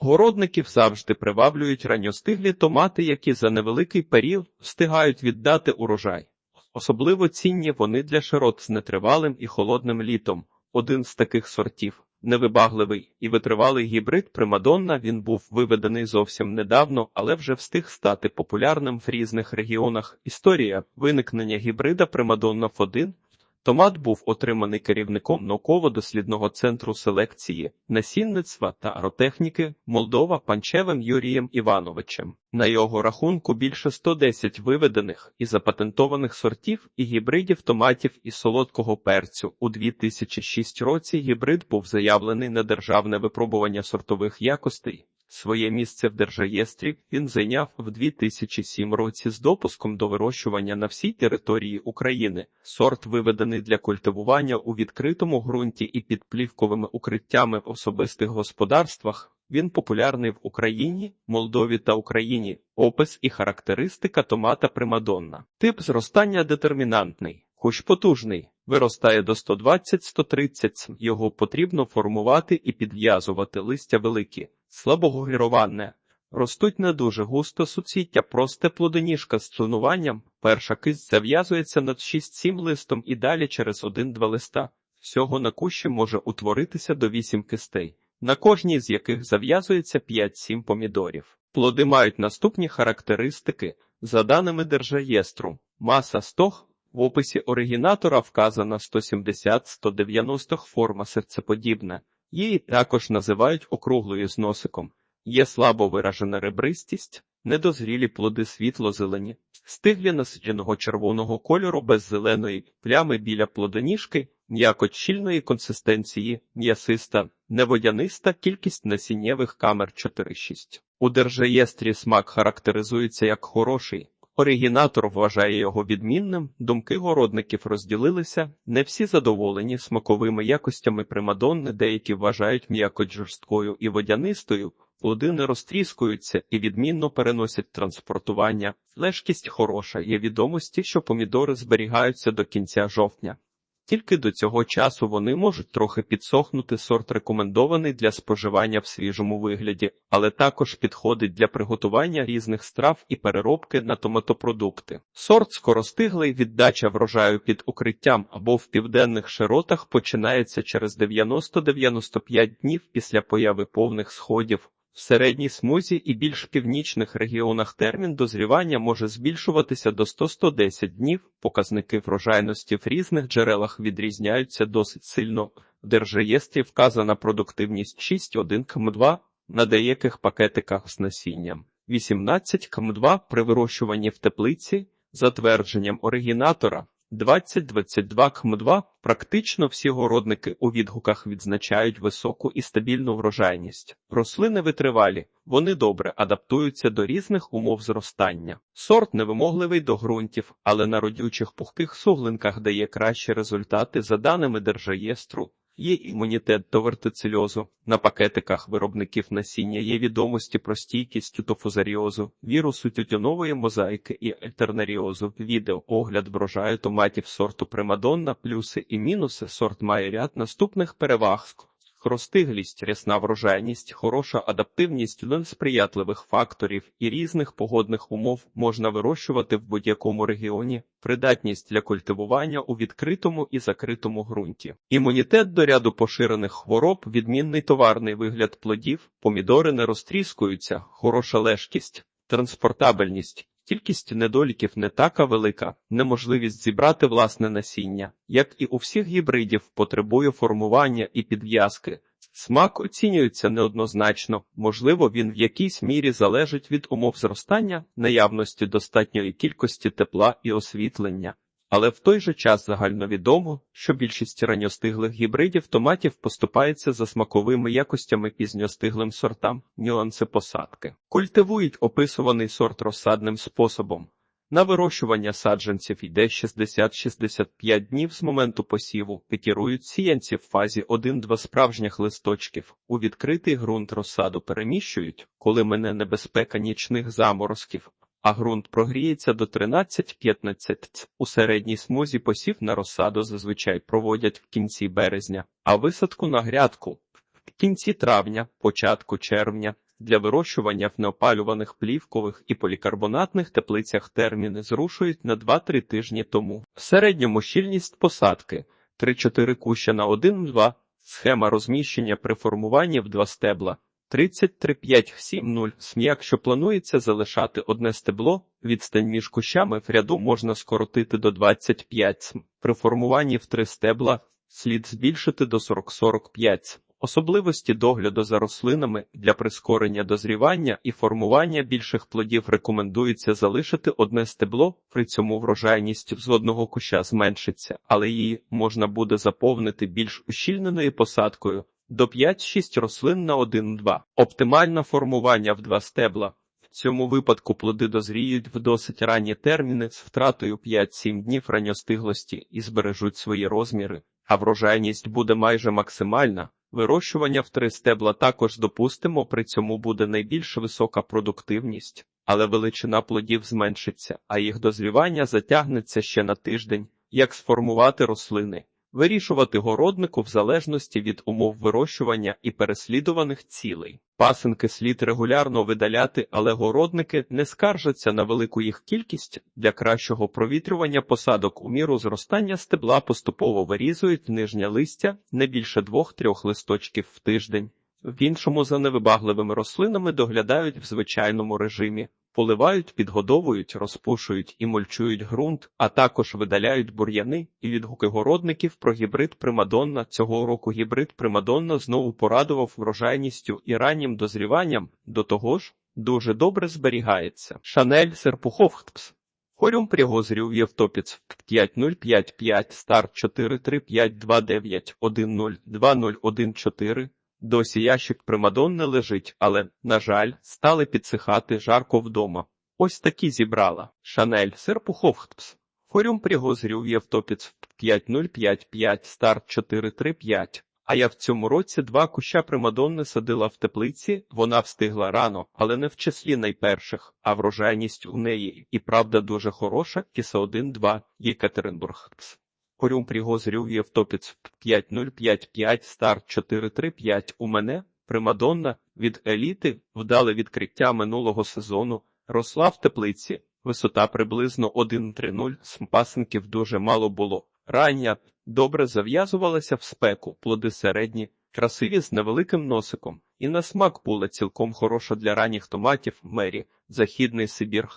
Городників завжди приваблюють ранньостиглі томати, які за невеликий період встигають віддати урожай. Особливо цінні вони для широт з нетривалим і холодним літом. Один з таких сортів невибагливий і витривалий гібрид Примадонна. Він був виведений зовсім недавно, але вже встиг стати популярним в різних регіонах. Історія виникнення гібрида Примадонна 1 Томат був отриманий керівником науково-дослідного центру селекції, насінництва та агротехніки Молдова Панчевим Юрієм Івановичем. На його рахунку більше 110 виведених і запатентованих сортів і гібридів томатів і солодкого перцю. У 2006 році гібрид був заявлений на державне випробування сортових якостей. Своє місце в держреєстрі він зайняв в 2007 році з допуском до вирощування на всій території України. Сорт виведений для культивування у відкритому ґрунті і під плівковими укриттями в особистих господарствах. Він популярний в Україні, Молдові та Україні. Опис і характеристика томата примадонна. Тип зростання детермінантний, хоч потужний. Виростає до 120-130 см. Його потрібно формувати і підв'язувати листя великі, слабогогірованне. Ростуть не дуже густо суцвіття, просте плодоніжка з членуванням. Перша кисть зав'язується над 6-7 листом і далі через 1-2 листа. Всього на кущі може утворитися до 8 кистей, на кожній з яких зав'язується 5-7 помідорів. Плоди мають наступні характеристики. За даними Держреєстру, маса стог в описі оригінатора вказана 170-190 форма серцеподібна. Її також називають округлою з носиком. Є слабо виражена ребристість, недозрілі плоди світло-зелені, стиглі насиченого червоного кольору без зеленої плями біля плодоніжки, м'яко щільної консистенції, м'ясиста, неводяниста кількість насіннєвих камер 4-6. У держреєстрі смак характеризується як хороший. Оригінатор вважає його відмінним, думки городників розділилися, не всі задоволені смаковими якостями примадонни, деякі вважають м'якоть жорсткою і водянистою, плоди розтріскуються і відмінно переносять транспортування. Лежкість хороша, є відомості, що помідори зберігаються до кінця жовтня. Тільки до цього часу вони можуть трохи підсохнути сорт рекомендований для споживання в свіжому вигляді, але також підходить для приготування різних страв і переробки на томатопродукти. Сорт скоростиглий віддача врожаю під укриттям або в південних широтах починається через 90-95 днів після появи повних сходів. В середній смузі і більш північних регіонах термін дозрівання може збільшуватися до 100-110 днів. Показники врожайності в різних джерелах відрізняються досить сильно. В держреєстрі вказана продуктивність 6,1 км2 на деяких пакетиках з насінням, 18 км2 при вирощуванні в теплиці, за твердженням оригінатора. 2022 КМ2 практично всі городники у відгуках відзначають високу і стабільну врожайність. Рослини витривалі, вони добре адаптуються до різних умов зростання. Сорт невимогливий до ґрунтів, але на родючих пухких суглинках дає кращі результати за даними держреєстру. Є імунітет до вертицильозу. На пакетиках виробників насіння є відомості про стійкість тютофузаріозу, вірусу тютюнової мозаїки і альтернаріозу. Відео огляд врожаю томатів сорту Примадонна, плюси і мінуси. Сорт має ряд наступних переваг. Хростиглість, рясна врожайність, хороша адаптивність до несприятливих факторів і різних погодних умов можна вирощувати в будь-якому регіоні, придатність для культивування у відкритому і закритому ґрунті. Імунітет до ряду поширених хвороб, відмінний товарний вигляд плодів, помідори не розтріскуються, хороша лежкість, транспортабельність. Кількість недоліків не така велика, неможливість зібрати власне насіння, як і у всіх гібридів, потребує формування і підв'язки. Смак оцінюється неоднозначно, можливо, він в якійсь мірі залежить від умов зростання, наявності достатньої кількості тепла і освітлення. Але в той же час загальновідомо, що більшість ранньостиглих гібридів томатів поступається за смаковими якостями пізньостиглим сортам, нюанси посадки. Культивують описуваний сорт розсадним способом. На вирощування саджанців йде 60-65 днів з моменту посіву, пікірують сіянці в фазі 1-2 справжніх листочків. У відкритий ґрунт розсаду переміщують, коли мене небезпека нічних заморозків, а ґрунт прогріється до 13-15 У середній смузі посів на розсаду зазвичай проводять в кінці березня, а висадку на грядку в кінці травня, початку червня. Для вирощування в неопалюваних плівкових і полікарбонатних теплицях терміни зрушують на 2-3 тижні тому. В середньому щільність посадки 3-4 куща на 1-2, схема розміщення при формуванні в два стебла 33,5-7,0 см. Якщо планується залишати одне стебло, відстань між кущами в ряду можна скоротити до 25 см. При формуванні в три стебла слід збільшити до 40-45 см. Особливості догляду за рослинами для прискорення дозрівання і формування більших плодів рекомендується залишити одне стебло, при цьому врожайність з одного куща зменшиться, але її можна буде заповнити більш ущільненою посадкою до 5-6 рослин на 1-2. Оптимальне формування в два стебла. В цьому випадку плоди дозріють в досить ранні терміни з втратою 5-7 днів ранньостиглості і збережуть свої розміри, а врожайність буде майже максимальна. Вирощування в три стебла також допустимо, при цьому буде найбільш висока продуктивність, але величина плодів зменшиться, а їх дозрівання затягнеться ще на тиждень. Як сформувати рослини? Вирішувати городнику в залежності від умов вирощування і переслідуваних цілей. Пасинки слід регулярно видаляти, але городники не скаржаться на велику їх кількість для кращого провітрювання посадок у міру зростання стебла поступово вирізують нижнє листя не більше двох-трьох листочків в тиждень. В іншому за невибагливими рослинами доглядають в звичайному режимі, поливають, підгодовують, розпушують і мульчують ґрунт, а також видаляють бур'яни і відгуки городників про гібрид Примадонна. Цього року гібрид Примадонна знову порадував врожайністю і раннім дозріванням, до того ж, дуже добре зберігається. Шанель Серпуховхтпс. Хорюм пригозрів Євтопіц 5055 стар 43529 102014 Досі ящик Примадонни лежить, але, на жаль, стали підсихати жарко вдома. Ось такі зібрала. Шанель Серпуховхтпс. Хорюм пригозрів Євтопіц 5055 стар 435 а я в цьому році два куща Примадонни садила в теплиці, вона встигла рано, але не в числі найперших, а врожайність у неї і правда дуже хороша, кіса 1-2, Єкатеринбург. Хорюм пригозрів Євтопіц. 5055 стар 435 у мене, Примадонна, від еліти, вдале відкриття минулого сезону, росла в теплиці, висота приблизно 1,30, смпасинків дуже мало було. Рання, добре зав'язувалася в спеку, плоди середні, красиві з невеликим носиком, і на смак була цілком хороша для ранніх томатів мері, західний Сибір.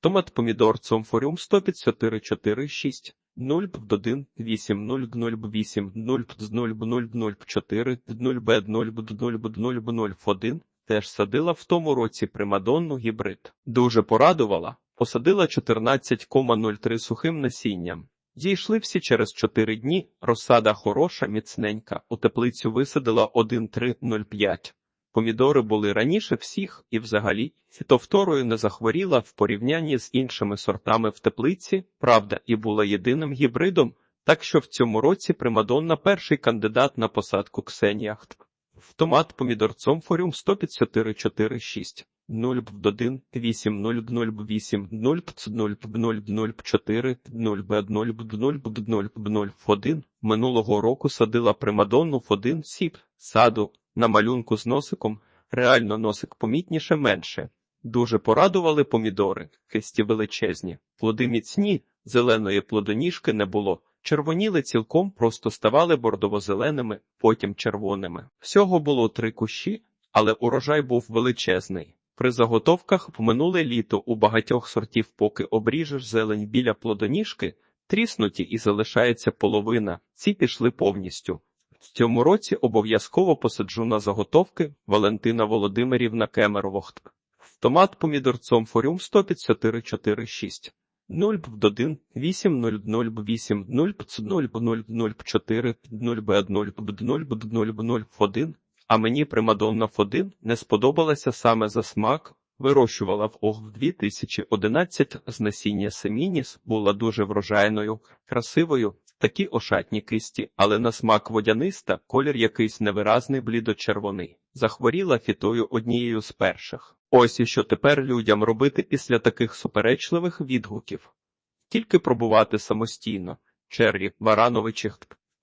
Томат помідор цомфоріум 15446 0 б 1 8 0 0 б 8 0 б 0 б 0 б 0 б 4 0 б 0 б 0 б 0 б 0 б 1 теж садила в тому році примадонну гібрид. Дуже порадувала. Посадила 14,03 сухим насінням. Дійшли всі через 4 дні, розсада хороша, міцненька, у теплицю висадила 1,305. Помідори були раніше всіх і взагалі фітовторою не захворіла в порівнянні з іншими сортами в теплиці, правда, і була єдиним гібридом, так що в цьому році Примадонна перший кандидат на посадку Ксеніахт. В томат помідорцом форіум 15446. 0 б 1, 8, 0 б 0 б 8, 0 б 0 б 0 б 0 4, 0 0 0 0 0 в 1. Минулого року садила Примадонну в один сіп саду на малюнку з носиком. Реально носик помітніше менше. Дуже порадували помідори, кисті величезні, плоди міцні, зеленої плодоніжки не було. Червоніли цілком, просто ставали бордово-зеленими, потім червоними. Всього було три кущі, але урожай був величезний. При заготовках в минуле літо у багатьох сортів, поки обріжеш зелень біля плодоніжки, тріснуті і залишається половина, ці пішли повністю. В цьому році обов'язково посаджу на заготовки Валентина Володимирівна Кемеровохт. Томат помідорцом форюм 15446. 0 б 1, 8 0 0 б 8 0 б 0 б 0 0 б 4 0 б 0 б 0 б 0 б 0 б 1. А мені Примадонна Ф1 не сподобалася саме за смак. Вирощувала в ОГ 2011 з насіння Семініс, була дуже врожайною, красивою, такі ошатні кисті, але на смак водяниста, колір якийсь невиразний блідо-червоний. Захворіла фітою однією з перших. Ось і що тепер людям робити після таких суперечливих відгуків. Тільки пробувати самостійно. Черрі, Варановичі,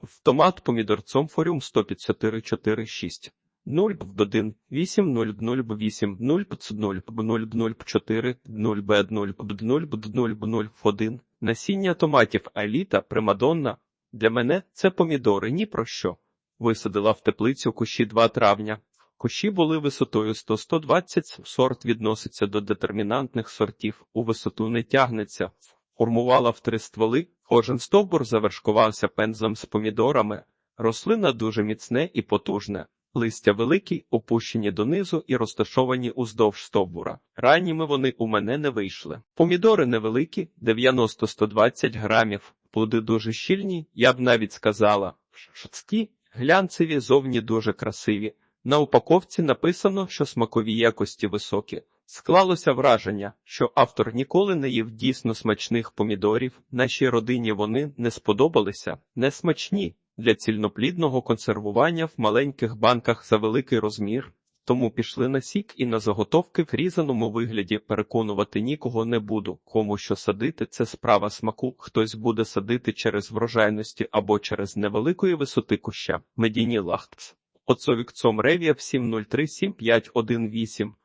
в томат помідорцом форюм 15446. 0 б 1 8 0 0 б 8 0 б 0 б 0 б 0 б 4 0 б 0 б 0 б 0 б 0 1 насіння томатів Аліта Примадонна для мене це помідори ні про що. Висадила в теплицю кущі 2 травня. Кущі були висотою 100-120, сорт відноситься до детермінантних сортів, у висоту не тягнеться. Формувала в три стволи, кожен стовбур завершкувався пензлем з помідорами. Рослина дуже міцне і потужне. Листя великі, опущені донизу і розташовані уздовж стовбура. Ранніми вони у мене не вийшли. Помідори невеликі, 90-120 грамів, плоди дуже щільні, я б навіть сказала, шосткі, глянцеві, зовні дуже красиві. На упаковці написано, що смакові якості високі. Склалося враження, що автор ніколи не їв дійсно смачних помідорів. Нашій родині вони не сподобалися, не смачні для цільноплідного консервування в маленьких банках за великий розмір. Тому пішли на сік і на заготовки в різаному вигляді переконувати нікого не буду. Кому що садити, це справа смаку. Хтось буде садити через врожайності або через невеликої висоти куща. Медіні лахтс. Оцовікцом ревія в 7037518. Хтл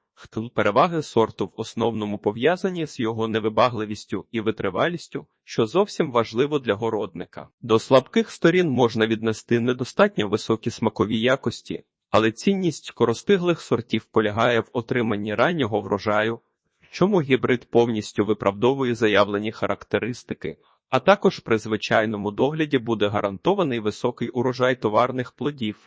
переваги сорту в основному пов'язані з його невибагливістю і витривалістю, що зовсім важливо для городника. До слабких сторін можна віднести недостатньо високі смакові якості, але цінність скоростиглих сортів полягає в отриманні раннього врожаю, чому гібрид повністю виправдовує заявлені характеристики, а також при звичайному догляді буде гарантований високий урожай товарних плодів.